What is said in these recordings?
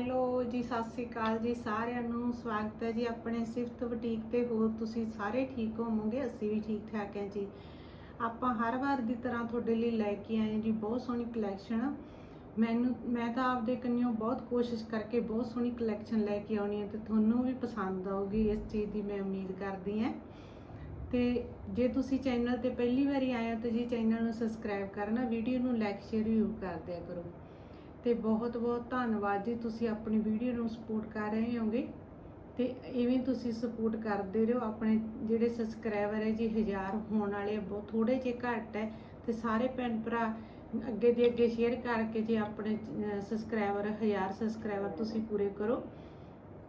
Hello ਜੀ, ਸਤਿ ਸ੍ਰੀ ਅਕਾਲ ਜੀ ਸਾਰਿਆਂ ਨੂੰ। ਸਵਾਗਤ ਹੈ ਜੀ ਆਪਣੇ ਸਿਫਤ ਬੁਟੀਕ ਤੇ। ਹੋਰ ਤੁਸੀਂ ਸਾਰੇ ਠੀਕ ਹੋਵੋਗੇ? ਅਸੀਂ ਵੀ ਠੀਕ ਠਾਕ ਹਾਂ ਜੀ। ਆਪਾਂ ਹਰ ਵਾਰ ਦੀ ਤਰ੍ਹਾਂ ਤੁਹਾਡੇ ਲਈ ਲੈ ਕੇ ਆਏ ਜੀ। ਬਹੁਤ ਸੋਹਣੀ ਕਲੈਕਸ਼ਨ ਮੈਨੂੰ, ਮੈਂ ਤਾਂ ਆਪਦੇ ਕੰਨਿਓ ਬਹੁਤ ਕੋਸ਼ਿਸ਼ ਕਰਕੇ ਬਹੁਤ ਸੋਹਣੀ ਕਲੈਕਸ਼ਨ ਲੈ ਕੇ ਆਉਣੀ ਹੈ ਤੇ ਤੁਹਾਨੂੰ ਵੀ ਪਸੰਦ ਆਊਗੀ। ਇਸ ਚੀਜ਼ ਦੀ ਮੈਂ ਉਮੀਦ ਕਰਦੀ ਹਾਂ। ਤੇ ਜੇ ਤੁਸੀਂ ਚੈਨਲ ਤੇ ਪਹਿਲੀ ਵਾਰੀ ਆਏ ਹੋ ਤਾਂ ਜੀ ਚੈਨਲ ਨੂੰ ਸਬਸਕ੍ਰਾਈਬ ਕਰਨਾ ਵੀਡੀਓ ਨੂੰ ਲਾਈਕ ਸ਼ੇਅਰ ਜ਼ਰੂਰ ਕਰ ਦਿਆ ਕਰੋ। ਤੇ ਬਹੁਤ ਬਹੁਤ ਧੰਨਵਾਦ ਜੀ, ਤੁਸੀਂ ਆਪਣੀ ਵੀਡੀਓ ਨੂੰ ਸਪੋਰਟ ਕਰ ਰਹੇ ਹੋਗੇ ਤੇ ਇਵੇਂ ਤੁਸੀਂ ਸਪੋਰਟ ਕਰਦੇ ਰਹੋ। ਆਪਣੇ ਜਿਹੜੇ ਸਬਸਕ੍ਰਾਈਬਰ ਹੈ ਜੀ, ਹਜ਼ਾਰ ਹੋਣ ਵਾਲੇ ਬਹੁਤ ਥੋੜੇ ਜਿਹੇ ਘੱਟ ਹੈ ਤੇ ਸਾਰੇ ਭੈਣ ਭਰਾ ਅੱਗੇ ਦੇ ਅੱਗੇ ਸ਼ੇਅਰ ਕਰਕੇ ਜੇ ਆਪਣੇ ਸਬਸਕ੍ਰਾਈਬਰ ਹਜ਼ਾਰ ਸਬਸਕ੍ਰਾਈਬਰ ਤੁਸੀਂ ਪੂਰੇ ਕਰੋ।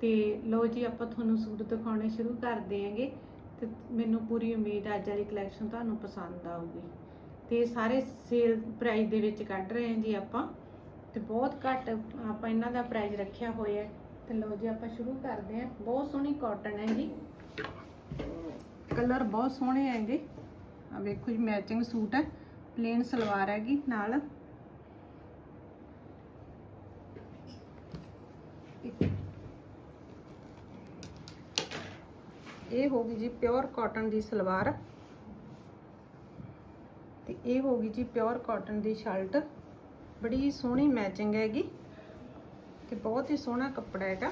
ਤੇ ਲਓ ਜੀ, ਆਪਾਂ ਤੁਹਾਨੂੰ ਸੂਟ ਦਿਖਾਉਣੇ ਸ਼ੁਰੂ ਕਰ ਦੇਵਾਂਗੇ ਤੇ ਮੈਨੂੰ ਪੂਰੀ ਉਮੀਦ ਅੱਜ ਵਾਲੀ ਕਲੈਕਸ਼ਨ ਤੁਹਾਨੂੰ ਪਸੰਦ ਆਊਗੀ। ਤੇ ਸਾਰੇ ਸੇਲ ਪ੍ਰਾਈਸ ਦੇ ਵਿੱਚ ਕੱਢ ਰਹੇ ਹਾਂ ਜੀ ਆਪਾਂ। ਤੇ ਬਹੁਤ ਘੱਟ ਆਪਾਂ ਇਹਨਾਂ ਦਾ ਪ੍ਰਾਈਸ ਰੱਖਿਆ ਹੋਇਆ ਹੈ। ਤੇ ਲਓ ਜੀ, ਆਪਾਂ ਸ਼ੁਰੂ ਕਰਦੇ ਹਾਂ। ਬਹੁਤ ਸੋਹਣੀ ਕਾਟਨ ਹੈ ਜੀ। ਕਲਰ ਬਹੁਤ ਸੋਹਣੇ ਹੈਗੇ। ਆ ਵੇਖੋ ਜੀ ਮੈਚਿੰਗ ਸੂਟ ਹੈ। ਪਲੇਨ ਸਲਵਾਰ ਹੈਗੀ ਨਾਲ। ਇਹ ਹੋ ਗਈ ਜੀ ਪਿਓਰ ਕਾਟਨ ਦੀ ਸਲਵਾਰ। ਤੇ ਇਹ ਹੋ ਗਈ ਜੀ ਪਿਓਰ ਕਾਟਨ ਦੀ ਸ਼ਰਟ। ਬੜੀ ਸੋਹਣੀ ਮੈਚਿੰਗ ਹੈਗੀ ਤੇ ਬਹੁਤ ਹੀ ਸੋਹਣਾ ਕੱਪੜਾ ਹੈਗਾ।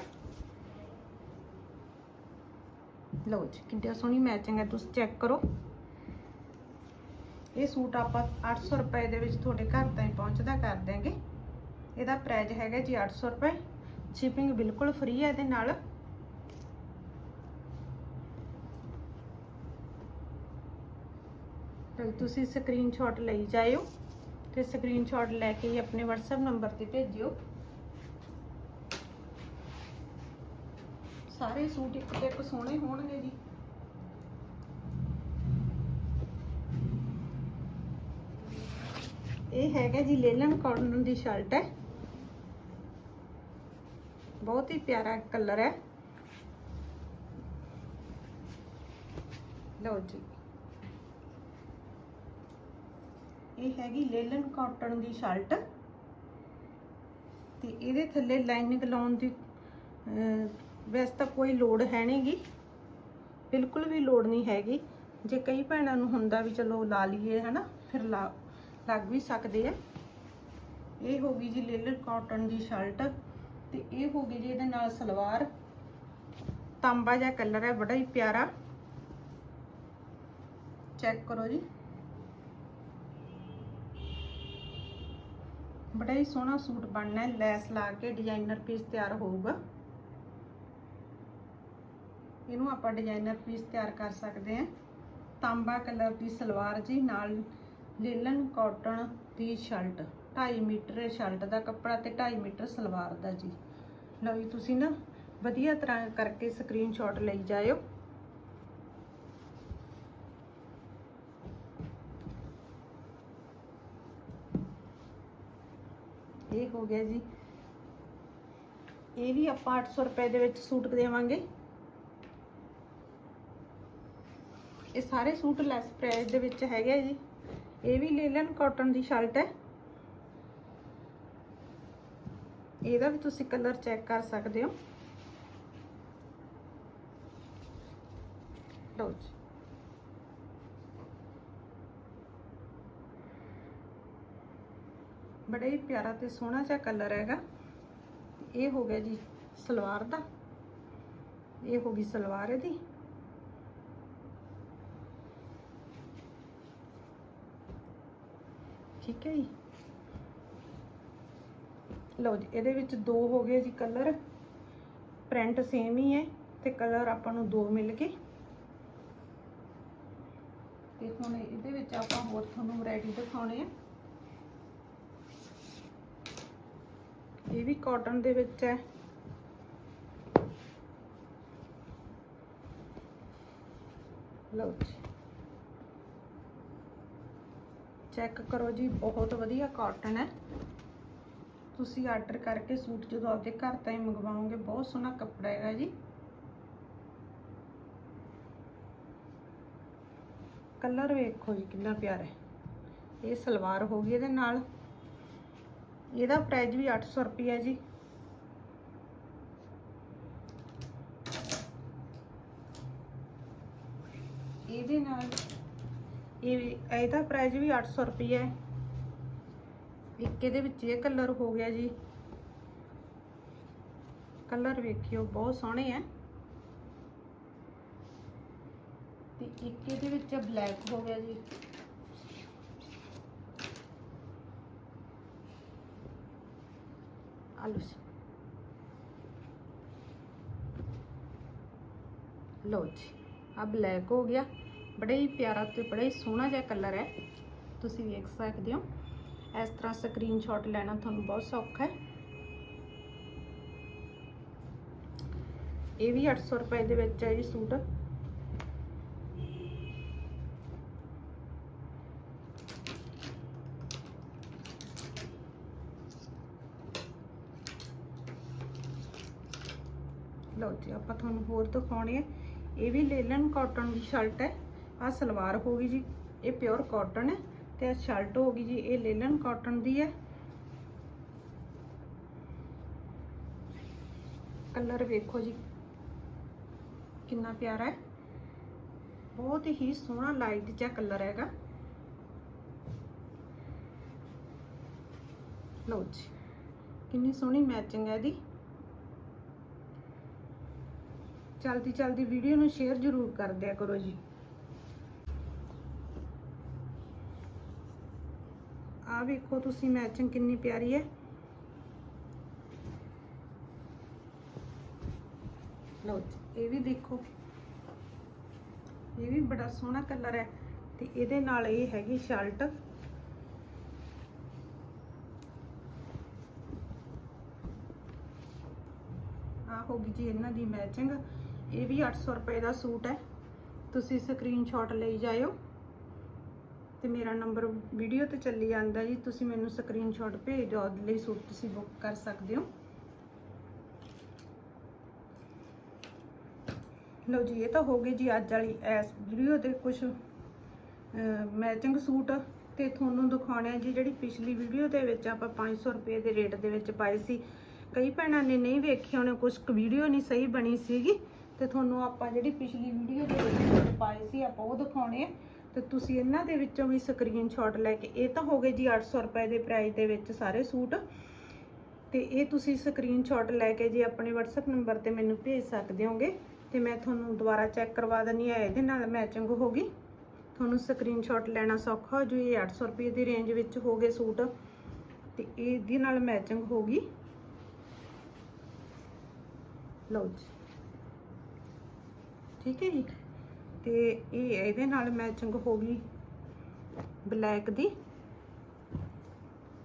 ਲਓ ਜੀ ਕਿੰਨੀ ਸੋਹਣੀ ਮੈਚਿੰਗ ਹੈ, ਤੁਸੀਂ ਚੈੱਕ ਕਰੋ। ਇਹ ਸੂਟ ਆਪਾਂ 800 ਰੁਪਏ ਦੇ ਵਿੱਚ ਤੁਹਾਡੇ ਘਰ ਤਾਈਂ ਪਹੁੰਚਦਾ ਕਰ ਦਿਆਂਗੇ। ਇਹਦਾ ਪ੍ਰਾਈਸ ਹੈਗਾ ਜੀ 800 ਰੁਪਏ। ਸ਼ਿਪਿੰਗ ਬਿਲਕੁਲ ਫ੍ਰੀ ਹੈ ਇਹਦੇ ਨਾਲ। ਤੁਸੀਂ ਸਕਰੀਨਸ਼ਾਟ ਲਈ ਜਾਇਓ। ਤੇ ਸਕਰੀਨਸ਼ਾਟ ਲੈ ਕੇ ਹੀ ਆਪਣੇ WhatsApp ਨੰਬਰ ਤੇ ਭੇਜਿਓ। ਸਾਰੇ ਸੂਟ ਇੱਕ ਤੋਂ ਇੱਕ ਸੋਹਣੇ ਹੋਣਗੇ ਜੀ। ਇਹ ਹੈਗਾ ਜੀ ਲੇਲਨ ਕਾਟਨ ਦੀ ਸ਼ਰਟ ਹੈ। ਬਹੁਤ ਹੀ ਪਿਆਰਾ ਕਲਰ ਹੈ। ਲਓ ਜੀ। ਇਹ ਹੈਗੀ ਲੇਲਨ ਕਾਟਨ ਦੀ ਸ਼ਰਟ। ਤੇ ਇਹਦੇ ਥੱਲੇ ਲਾਈਨਿੰਗ ਲਾਉਣ ਦੀ ਵੈਸੇ ਤਾਂ ਕੋਈ ਲੋੜ ਹੈ ਨਹੀਂਗੀ ਬਿਲਕੁਲ ਵੀ ਲੋੜ ਨਹੀਂ ਹੈਗੀ ਜੇ ਕਈ ਭੈਣਾਂ ਨੂੰ ਹੁੰਦਾ ਵੀ ਚਲੋ ਲਾ ਲਈਏ, ਹਨਾ, ਫਿਰ ਲਾ, ਲੱਗ ਵੀ ਸਕਦੇ ਆ। ਇਹ ਹੋ ਗਈ ਜੀ ਲੇਲਨ ਕਾਟਨ ਦੀ ਸ਼ਰਟ। ਤੇ ਇਹ ਹੋ ਗਈ ਜੀ ਇਹਦੇ ਨਾਲ ਸਲਵਾਰ। ਤਾਂਬਾ ਜਿਹਾ ਕਲਰ ਹੈ, ਬੜਾ ਹੀ ਪਿਆਰਾ। ਚੈੱਕ ਕਰੋ ਜੀ। ਬੜਾ ਹੀ ਸੋਹਣਾ ਸੂਟ ਬਣਨਾ ਹੈ। ਲੈਸ ਲਾ ਕੇ ਡਿਜ਼ਾਈਨਰ ਪੀਸ ਤਿਆਰ ਹੋਊਗਾ। ਇਹਨੂੰ ਆਪਾਂ ਡਿਜ਼ਾਈਨਰ ਪੀਸ ਤਿਆਰ ਕਰ ਸਕਦੇ ਹਾਂ। ਤਾਂਬਾ ਕਲਰ ਦੀ ਸਲਵਾਰ ਜੀ, ਨਾਲ ਲੇਲਨ ਕਾਟਨ ਦੀ ਸ਼ਰਟ 2.5 ਮੀਟਰ ਸ਼ਰਟ ਦਾ ਕੱਪੜਾ ਤੇ 2.5 ਮੀਟਰ ਸਲਵਾਰ ਦਾ ਜੀ। ਲਓ ਜੀ, ਤੁਸੀਂ ਨਾ ਵਧੀਆ ਤਰ੍ਹਾਂ ਕਰਕੇ ਸਕਰੀਨਸ਼ਾਟ ਲਈ ਜਾਇਓ। ਹੋ ਗਿਆ ਜੀ। ਇਹ ਵੀ ਆਪਾਂ 800 ਰੁਪਏ ਦੇ ਵਿੱਚ ਸੂਟ ਦੇਵਾਂਗੇ। ਇਹ ਸਾਰੇ ਸੂਟ ਲੈਸ ਪ੍ਰਾਈਸ ਦੇ ਵਿੱਚ ਹੈਗੇ ਜੀ। ਇਹ ਵੀ ਲੇਲਨ ਕਾਟਨ ਦੀ ਸ਼ਰਟ ਹੈ। ਇਹਦਾ ਵੀ ਤੁਸੀਂ ਕਲਰ ਚੈੱਕ ਕਰ ਸਕਦੇ ਹੋ। ਲਓ ਜੀ। ਬੜਾ ਹੀ ਪਿਆਰਾ ਤੇ ਸੋਹਣਾ ਜਿਹਾ ਕਲਰ ਹੈਗਾ। ਇਹ ਹੋ ਗਿਆ ਜੀ ਸਲਵਾਰ ਦਾ। ਇਹ ਹੋ ਗਈ ਸਲਵਾਰ ਇਹਦੀ। ਠੀਕ ਹੈ ਜੀ। ਲਓ ਜੀ, ਇਹਦੇ ਵਿੱਚ ਦੋ ਹੋ ਗਏ ਜੀ ਕਲਰ ਪ੍ਰਿੰਟ ਸੇਮ ਹੀ ਹੈ ਤੇ ਕਲਰ ਆਪਾਂ ਨੂੰ ਦੋ ਮਿਲ ਗਏ। ਤੇ ਹੁਣ ਇਹਦੇ ਵਿੱਚ ਆਪਾਂ ਹੋਰ ਤੁਹਾਨੂੰ ਵੈਰਾਈਟੀ ਦਿਖਾਉਣੇ ਆ। ਇਹ ਵੀ ਕਾਟਨ ਦੇ ਵਿੱਚ ਹੈ। ਲਓ ਜੀ। ਚੈੱਕ ਕਰੋ ਜੀ, ਬਹੁਤ ਵਧੀਆ ਕਾਟਨ ਹੈ। ਤੁਸੀਂ ਆਰਡਰ ਕਰਕੇ ਸੂਟ ਜਦੋਂ ਆਪਦੇ ਘਰ ਤਾਈਂ ਮੰਗਵਾਓਗੇ, ਬਹੁਤ ਸੋਹਣਾ ਕੱਪੜਾ ਹੈਗਾ ਜੀ। ਕਲਰ ਵੇਖੋ ਜੀ, ਕਿੰਨਾ ਪਿਆਰਾ ਹੈ। ਇਹ ਸਲਵਾਰ ਹੋ ਗਈ ਇਹਦੇ ਨਾਲ। ਇਹਦਾ ਪ੍ਰਾਈਸ ਵੀ 800 ਰੁਪਏ ਜੀ। ਇਹਦੇ ਨਾਲ? ਇਹ ਵੀ ਇਹਦਾ ਪ੍ਰਾਈਸ ਵੀ 800 ਰੁਪਏ ਹੈ। ਇੱਕ ਇਹਦੇ ਵਿੱਚ ਇਹ ਕਲਰ ਹੋ ਗਿਆ ਜੀ। ਕਲਰ ਵੇਖਿਓ ਬਹੁਤ ਸੋਹਣੇ ਆ ਤੇ ਇੱਕ ਇਹਦੇ ਵਿੱਚ ਬਲੈਕ ਹੋ ਗਿਆ ਜੀ। ਆਲੂ ਸੀ ਲੋ ਜੀ ਆ ਬਲੈਕ ਹੋ ਗਿਆ ਬੜਾ ਹੀ ਪਿਆਰਾ ਤੇ ਬੜਾ ਹੀ ਸੋਹਣਾ ਜਿਹਾ ਕਲਰ ਹੈ ਤੁਸੀਂ ਵੇਖ ਸਕਦੇ ਹੋ ਇਸ ਤਰ੍ਹਾਂ ਸਕਰੀਨਸ਼ਾਟ ਲੈਣਾ ਤੁਹਾਨੂੰ ਬਹੁਤ ਸੌਖਾ ਹੈ ਇਹ ਵੀ 800 ਰੁਪਏ ਦੇ ਵਿੱਚ ਹੈ ਜੀ ਸੂਟ ਲਓ ਜੀ, ਆਪਾਂ ਤੁਹਾਨੂੰ ਹੋਰ ਦਿਖਾਉਣੇ ਆ। ਇਹ ਵੀ ਲੇਲਨ ਕਾਟਨ ਦੀ ਸ਼ਰਟ ਹੈ। ਆ ਸਲਵਾਰ ਹੋ ਗਈ ਜੀ, ਇਹ ਪਿਓਰ ਕਾਟਨ ਹੈ ਤੇ ਆ ਸ਼ਰਟ ਹੋ ਗਈ ਜੀ, ਇਹ ਲੇਲਨ ਕਾਟਨ ਦੀ ਹੈ। ਕਲਰ ਵੇਖੋ ਜੀ, ਕਿੰਨਾ ਪਿਆਰਾ ਹੈ। ਬਹੁਤ ਹੀ ਸੋਹਣਾ ਲਾਈਟ ਜਿਹਾ ਕਲਰ ਹੈਗਾ। ਲਓ ਜੀ, ਕਿੰਨੀ ਸੋਹਣੀ ਮੈਚਿੰਗ ਹੈ ਇਹਦੀ। ਚਲਦੀ ਚਲਦੀ ਵੀਡੀਓ ਨੂੰ ਸ਼ੇਅਰ ਜ਼ਰੂਰ ਕਰ ਦਿਆ ਕਰੋ ਜੀ। ਆ ਵੇਖੋ ਤੁਸੀਂ ਮੈਚਿੰਗ ਕਿੰਨੀ ਪਿਆਰੀ ਹੈ। ਲਓ ਇਹ ਵੀ ਦੇਖੋ। ਇਹ ਵੀ ਬੜਾ ਸੋਹਣਾ ਕਲਰ ਹੈ ਤੇ ਇਹਦੇ ਨਾਲ ਇਹ ਹੈਗੀ ਸ਼ਰਟ। ਆ ਹੋਗੀ ਜੀ ਇਹਨਾਂ ਦੀ ਮੈਚਿੰਗ। ਇਹ ਵੀ 800 ਰੁਪਏ ਦਾ ਸੂਟ ਹੈ। ਤੁਸੀਂ ਸਕਰੀਨਸ਼ਾਟ ਲਈ ਜਾਇਓ। ਤੇ ਮੇਰਾ ਨੰਬਰ ਵੀਡੀਓ ਤੇ ਚੱਲੀ ਜਾਂਦਾ ਜੀ। ਤੁਸੀਂ ਮੈਨੂੰ ਸਕਰੀਨਸ਼ਾਟ ਭੇਜ ਦਿਓ। ਉਹਦੇ ਲਈ ਸੂਟ ਤੁਸੀਂ ਬੁੱਕ ਕਰ ਸਕਦੇ ਹੋ। ਲਓ ਜੀ, ਇਹ ਤਾਂ ਹੋ ਗਈ ਜੀ ਅੱਜ ਵਾਲੀ ਇਸ ਵੀਡੀਓ ਦੇ ਕੁਝ ਮੈਚਿੰਗ ਸੂਟ। ਤੇ ਤੁਹਾਨੂੰ ਦਿਖਾਉਣੇ ਆ ਜੀ ਜਿਹੜੀ ਪਿਛਲੀ ਵੀਡੀਓ ਦੇ ਵਿੱਚ ਆਪਾਂ 500 ਰੁਪਏ ਦੇ ਰੇਟ ਦੇ ਵਿੱਚ ਪਾਏ ਸੀ। ਕਈ ਭੈਣਾਂ ਨੇ ਨਹੀਂ ਵੇਖੇ ਉਹਨੇ ਕੁਝ ਵੀਡੀਓ ਨਹੀਂ ਸਹੀ ਬਣੀ ਸੀਗੀ। ਤੇ ਤੁਹਾਨੂੰ ਆਪਾਂ ਜਿਹੜੀ ਪਿਛਲੀ ਵੀਡੀਓ ਦੇ ਵਿੱਚ ਪਾਏ ਸੀ, ਆਪਾਂ ਉਹ ਦਿਖਾਉਣੇ ਆ। ਤੇ ਤੁਸੀਂ ਇਹਨਾਂ ਦੇ ਵਿੱਚੋਂ ਵੀ ਸਕਰੀਨਸ਼ਾਟ ਲੈ ਕੇ, ਇਹ ਤਾਂ ਹੋ ਗਏ ਜੀ 800 ਰੁਪਏ ਦੇ ਪ੍ਰਾਈਸ ਦੇ ਵਿੱਚ ਸਾਰੇ ਸੂਟ। ਤੇ ਇਹ ਤੁਸੀਂ ਸਕਰੀਨਸ਼ਾਟ ਲੈ ਕੇ ਜੀ ਆਪਣੇ WhatsApp ਨੰਬਰ ਤੇ ਮੈਨੂੰ ਭੇਜ ਸਕਦੇ ਹੋਗੇ, ਤੇ ਮੈਂ ਤੁਹਾਨੂੰ ਦੁਬਾਰਾ ਚੈੱਕ ਕਰਵਾ ਦਿੰਨੀ ਆ ਇਹਦੇ ਨਾਲ ਮੈਚਿੰਗ ਹੋਗੀ ਤੁਹਾਨੂੰ ਸਕਰੀਨਸ਼ਾਟ ਲੈਣਾ ਸੌਖਾ ਹੋ ਜੂ, ਇਹ 800 ਰੁਪਏ ਦੀ ਰੇਂਜ ਵਿੱਚ ਹੋ ਗਏ ਸੂਟ। ਤੇ ਇਹਦੇ ਨਾਲ ਮੈਚਿੰਗ ਹੋਗੀ ਲਓ ਜੀ। ਠੀਕ ਹੈ ਜੀ? ਤੇ ਇਹ ਇਹਦੇ ਨਾਲ ਮੈਚਿੰਗ ਹੋ ਗਈ ਬਲੈਕ ਦੀ।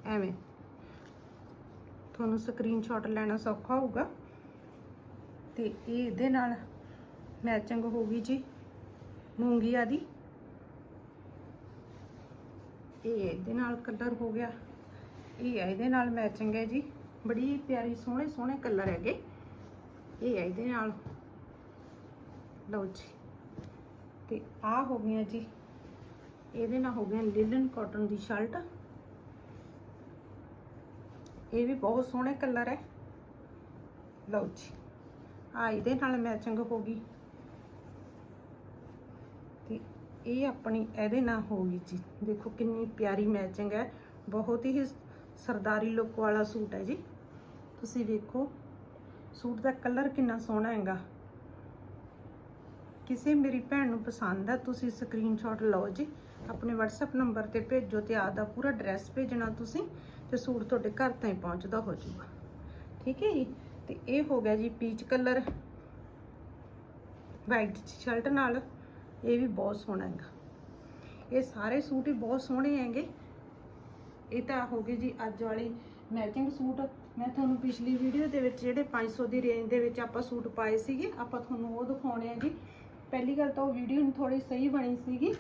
ਐਵੇਂ। ਤੁਹਾਨੂੰ ਸਕਰੀਨਸ਼ਾਟ ਲੈਣਾ ਸੌਖਾ ਹੋਊਗਾ। ਤੇ ਇਹ ਇਹਦੇ ਨਾਲ ਮੈਚਿੰਗ ਹੋ ਗਈ ਜੀ ਮੂੰਗੀਆ ਦੀ। ਇਹ ਇਹਦੇ ਨਾਲ ਕਲਰ ਹੋ ਗਿਆ। ਇਹ ਇਹਦੇ ਨਾਲ ਮੈਚਿੰਗ ਹੈ ਜੀ। ਬੜੀ ਪਿਆਰੀ ਸੋਹਣੇ ਸੋਹਣੇ ਕਲਰ ਹੈਗੇ। ਇਹ ਇਹਦੇ ਨਾਲ ਲਓ ਜੀ। ਤੇ ਆ ਹੋ ਗਈਆਂ ਜੀ, ਇਹਦੇ ਨਾਲ ਹੋ ਗਿਆ ਲਿਲਨ ਕਾਟਨ ਦੀ ਸ਼ਰਟ ਇਹ ਵੀ ਬਹੁਤ ਸੋਹਣੇ ਕਲਰ ਹੈ। ਲਓ ਜੀ ਆ ਇਹਦੇ ਨਾਲ ਮੈਚਿੰਗ ਹੋ ਗਈ। ਤੇ ਇਹ ਆਪਣੀ ਇਹਦੇ ਨਾਲ ਹੋ ਗਈ ਜੀ। ਦੇਖੋ ਕਿੰਨੀ ਪਿਆਰੀ ਮੈਚਿੰਗ ਹੈ। ਬਹੁਤ ਹੀ ਸਰਦਾਰੀ ਲੁੱਕ ਵਾਲਾ ਸੂਟ ਹੈ ਜੀ। ਤੁਸੀਂ ਵੇਖੋ, ਸੂਟ ਦਾ ਕਲਰ ਕਿੰਨਾ ਸੋਹਣਾ ਹੈਗਾ। ਕਿਸੇ ਮੇਰੀ ਭੈਣ ਨੂੰ ਪਸੰਦ ਆ, ਤੁਸੀਂ ਸਕਰੀਨਸ਼ਾਟ ਲਓ ਜੀ। ਆਪਣੇ WhatsApp ਨੰਬਰ ਤੇ ਭੇਜੋ ਤੇ ਆਪਦਾ ਪੂਰਾ ਐਡਰੈਸ ਭੇਜਣਾ ਤੁਸੀਂ ਤੇ ਸੂਟ ਤੁਹਾਡੇ ਘਰ ਤਾਈਂ ਪਹੁੰਚਦਾ ਹੋ ਜਾਊਗਾ। ਠੀਕ ਹੈ ਜੀ? ਤੇ ਇਹ ਹੋ ਗਿਆ ਜੀ ਪੀਚ ਕਲਰ ਵਾਈਟ ਸ਼ਰਟ ਨਾਲ ਇਹ ਵੀ ਬਹੁਤ ਸੋਹਣਾ ਹੈਗਾ। ਇਹ ਸਾਰੇ ਸੂਟ ਹੀ ਬਹੁਤ ਸੋਹਣੇ ਹੈਗੇ। ਇਹ ਤਾਂ ਹੋ ਗਏ ਜੀ ਅੱਜ ਵਾਲੀ ਮੈਚਿੰਗ ਸੂਟ। ਮੈਂ ਤੁਹਾਨੂੰ ਪਿਛਲੀ ਵੀਡੀਓ ਦੇ ਵਿੱਚ ਜਿਹੜੇ 500 ਦੀ ਰੇਂਜ ਦੇ ਵਿੱਚ ਆਪਾਂ ਸੂਟ ਪਾਏ ਸੀਗੇ, ਆਪਾਂ ਤੁਹਾਨੂੰ ਉਹ ਦਿਖਾਉਣੇ ਆ ਜੀ। ਪਹਿਲੀ ਗੱਲ ਤਾਂ ਉਹ ਵੀਡੀਓ ਨਹੀਂ ਥੋੜੀ ਸਹੀ ਬਣੀ ਸੀਗੀ।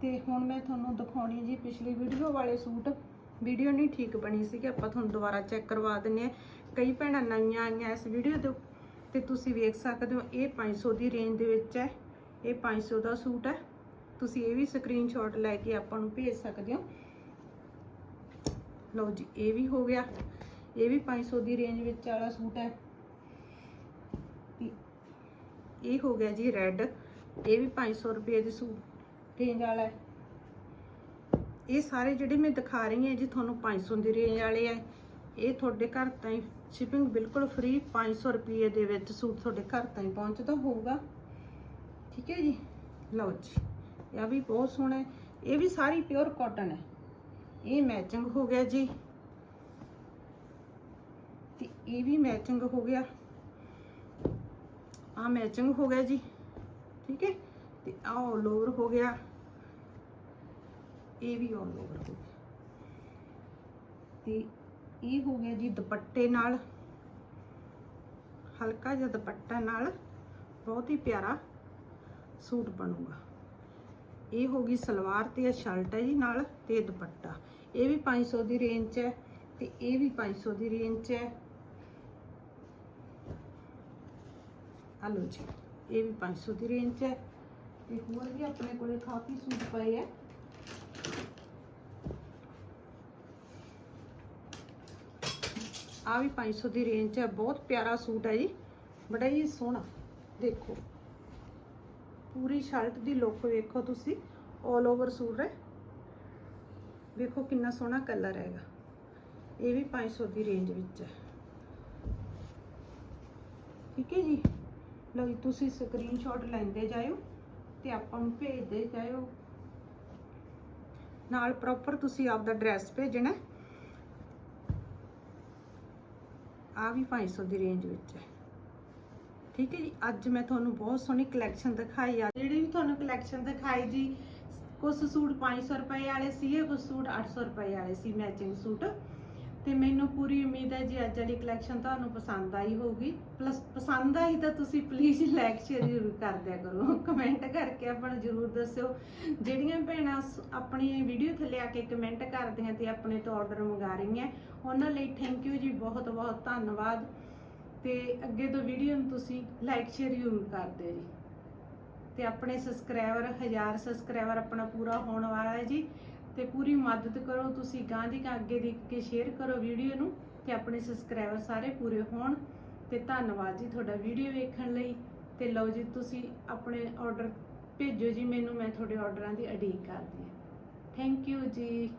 ਤੇ ਹੁਣ ਮੈਂ ਤੁਹਾਨੂੰ ਦਿਖਾਉਣੀ ਜੀ ਪਿਛਲੀ ਵੀਡੀਓ ਵਾਲੇ ਸੂਟ। ਵੀਡੀਓ ਨਹੀਂ ਠੀਕ ਬਣੀ ਸੀਗੀ, ਆਪਾਂ ਤੁਹਾਨੂੰ ਦੁਬਾਰਾ ਚੈੱਕ ਕਰਵਾ ਦਿੰਨੇ ਆ ਕਈ ਭੈਣਾਂ ਨਵੀਆਂ ਆਈਆਂ ਇਸ ਵੀਡੀਓ ਦੇ ਤੇ ਤੁਸੀਂ ਵੇਖ ਸਕਦੇ ਹੋ, ਇਹ 500 ਦੀ ਰੇਂਜ ਦੇ ਵਿੱਚ ਹੈ। ਇਹ 500 ਦਾ ਸੂਟ ਹੈ। ਤੁਸੀਂ ਇਹ ਵੀ ਸਕਰੀਨਸ਼ਾਟ ਲੈ ਕੇ ਆਪਾਂ ਨੂੰ ਭੇਜ ਸਕਦੇ ਹੋ। ਲਓ ਜੀ, ਇਹ ਵੀ ਹੋ ਗਿਆ। ਇਹ ਵੀ 500 ਦੀ ਰੇਂਜ ਵਿੱਚ ਵਾਲਾ ਸੂਟ ਹੈ। ਇਹ ਹੋ ਗਿਆ ਜੀ ਰੈੱਡ। ਇਹ ਵੀ 500 ਰੁਪਏ ਦੀ ਸੂਟ ਰੇਂਜ ਵਾਲਾ ਹੈ। ਇਹ ਸਾਰੇ ਜਿਹੜੇ ਮੈਂ ਦਿਖਾ ਰਹੀ ਹਾਂ ਜੀ, ਤੁਹਾਨੂੰ 500 ਦੀ ਰੇਂਜ ਵਾਲੇ ਆ। ਇਹ ਤੁਹਾਡੇ ਘਰ ਤਾਈਂ ਸ਼ਿਪਿੰਗ ਬਿਲਕੁਲ ਫ੍ਰੀ 500 ਰੁਪਏ ਦੇ ਵਿੱਚ ਸੂਟ ਤੁਹਾਡੇ ਘਰ ਤਾਈਂ ਪਹੁੰਚਦਾ ਹੋਊਗਾ। ਠੀਕ ਹੈ ਜੀ? ਲਓ ਜੀ, ਇਹ ਵੀ ਬਹੁਤ ਸੋਹਣਾ ਹੈ। ਇਹ ਵੀ ਸਾਰੀ ਪਿਓਰ ਕਾਟਨ ਹੈ। ਇਹ ਮੈਚਿੰਗ ਹੋ ਗਿਆ ਜੀ। ਤੇ ਇਹ ਵੀ ਮੈਚਿੰਗ ਹੋ ਗਿਆ। ਆ ਮੈਚਿੰਗ ਹੋ ਗਿਆ ਜੀ, ਠੀਕ ਹੈ? ਤੇ ਆ ਆਲ ਓਵਰ ਹੋ ਗਿਆ। ਇਹ ਵੀ ਆਲ ਓਵਰ ਹੋ ਗਿਆ। ਤੇ ਇਹ ਹੋ ਗਿਆ ਜੀ ਦੁਪੱਟੇ ਨਾਲ। ਹਲਕਾ ਜਿਹਾ ਦੁਪੱਟਾ ਨਾਲ ਬਹੁਤ ਹੀ ਪਿਆਰਾ ਸੂਟ ਬਣੂਗਾ। ਇਹ ਹੋ ਗਈ ਸਲਵਾਰ ਤੇ ਇਹ ਸ਼ਰਟ ਹੈ ਜੀ ਨਾਲ ਤੇ ਦੁਪੱਟਾ। ਇਹ ਵੀ 500 ਦੀ ਰੇਂਜ 'ਚ ਹੈ ਤੇ ਇਹ ਵੀ 500 ਦੀ ਰੇਂਜ 'ਚ ਹੈ। ਆ ਲਓ ਜੀ ਇਹ ਵੀ 500 ਦੀ ਰੇਂਜ 'ਚ ਹੈ ਤੇ ਹੋਰ ਵੀ ਆਪਣੇ ਕੋਲੇ ਕਾਫੀ ਸੂਟ ਪਏ ਹੈ ਆ ਵੀ 500 ਦੀ ਰੇਂਜ 'ਚ ਹੈ ਬਹੁਤ ਪਿਆਰਾ ਸੂਟ ਹੈ ਜੀ ਬੜਾ ਹੀ ਸੋਹਣਾ ਦੇਖੋ ਪੂਰੀ ਸ਼ਰਟ ਦੀ ਲੁੱਕ ਵੇਖੋ ਤੁਸੀਂ 올 ਓਵਰ ਸੂਟ ਹੈ ਵੇਖੋ ਕਿੰਨਾ ਸੋਹਣਾ ਕਲਰ ਹੈਗਾ ਇਹ ਵੀ 500 ਦੀ ਰੇਂਜ ਵਿੱਚ ਹੈ ਠੀਕ ਹੈ ਜੀ ਲਓ ਜੀ, ਤੁਸੀਂ ਸਕਰੀਨਸ਼ਾਟ ਲੈਂਦੇ ਜਾਇਓ ਤੇ ਆਪਾਂ ਨੂੰ ਭੇਜਦੇ ਜਾਇਓ। ਨਾਲ ਪ੍ਰੋਪਰ ਤੁਸੀਂ ਆਪਦਾ ਐਡਰੈਸ ਭੇਜਣਾ। ਆ ਵੀ 500 ਦੀ ਰੇਂਜ ਵਿੱਚ ਹੈ। ਠੀਕ ਹੈ ਜੀ, ਅੱਜ ਮੈਂ ਤੁਹਾਨੂੰ ਬਹੁਤ ਸੋਹਣੀ ਕਲੈਕਸ਼ਨ ਦਿਖਾਈ ਆ। ਜਿਹੜੀ ਵੀ ਤੁਹਾਨੂੰ ਕਲੈਕਸ਼ਨ ਦਿਖਾਈ ਜੀ ਕੁਝ ਸੂਟ 500 ਰੁਪਏ ਵਾਲੇ ਸੀਗੇ ਕੁਝ ਸੂਟ 800 ਰੁਪਏ ਵਾਲੇ ਸੀ ਮੈਚਿੰਗ ਸੂਟ। ਤੇ ਮੈਨੂੰ ਪੂਰੀ ਉਮੀਦ ਹੈ ਜੀ ਅੱਜ ਵਾਲੀ ਕਲੈਕਸ਼ਨ ਤੁਹਾਨੂੰ ਪਸੰਦ ਆਈ ਹੋਊਗੀ। ਪਲੱਸ ਪਸੰਦ ਆਈ ਤਾਂ ਤੁਸੀਂ ਪਲੀਜ਼ ਲਾਈਕ ਸ਼ੇਅਰ ਜ਼ਰੂਰ ਕਰ ਦਿਆ ਕਰੋ। ਕਮੈਂਟ ਕਰਕੇ ਆਪਾਂ ਨੂੰ ਜ਼ਰੂਰ ਦੱਸਿਓ। ਜਿਹੜੀਆਂ ਭੈਣਾਂ ਸ- ਆਪਣੀ ਵੀਡੀਓ ਥੱਲੇ ਆ ਕੇ ਕਮੈਂਟ ਕਰਦੀਆਂ ਤੇ ਆਪਣੇ ਤੋਂ ਆਰਡਰ ਮੰਗਾ ਰਹੀਆਂ, ਉਹਨਾਂ ਲਈ ਥੈਂਕ ਯੂ ਜੀ, ਬਹੁਤ ਬਹੁਤ ਧੰਨਵਾਦ। ਤੇ ਅੱਗੇ ਤੋਂ ਵੀਡੀਓ ਨੂੰ ਤੁਸੀਂ ਲਾਈਕ ਸ਼ੇਅਰ ਜ਼ਰੂਰ ਕਰ ਦਿਓ ਜੀ। ਤੇ ਆਪਣੇ ਸਬਸਕ੍ਰਾਈਬਰ 1000 ਸਬਸਕ੍ਰਾਈਬਰ ਆਪਣਾ ਪੂਰਾ ਹੋਣ ਵਾਲਾ ਹੈ ਜੀ। ਤੇ ਪੂਰੀ ਮਦਦ ਕਰੋ। ਤੁਸੀਂ ਗਾਂ ਦੀ ਗਾਂ ਅੱਗੇ ਦੇਖ ਕੇ ਸ਼ੇਅਰ ਕਰੋ ਵੀਡੀਓ ਨੂੰ ਤੇ ਆਪਣੇ ਸਬਸਕ੍ਰਾਈਬਰ ਸਾਰੇ ਪੂਰੇ ਹੋਣ। ਤੇ ਧੰਨਵਾਦ ਜੀ ਤੁਹਾਡਾ ਵੀਡੀਓ ਵੇਖਣ ਲਈ। ਤੇ ਲਓ ਜੀ, ਤੁਸੀਂ ਆਪਣੇ ਆਰਡਰ ਭੇਜੋ ਜੀ ਮੈਨੂੰ, ਮੈਂ ਤੁਹਾਡੇ ਆਰਡਰਾਂ ਦੀ ਅਡੀਕ ਕਰਦੀ ਹਾਂ। ਥੈਂਕ ਯੂ ਜੀ।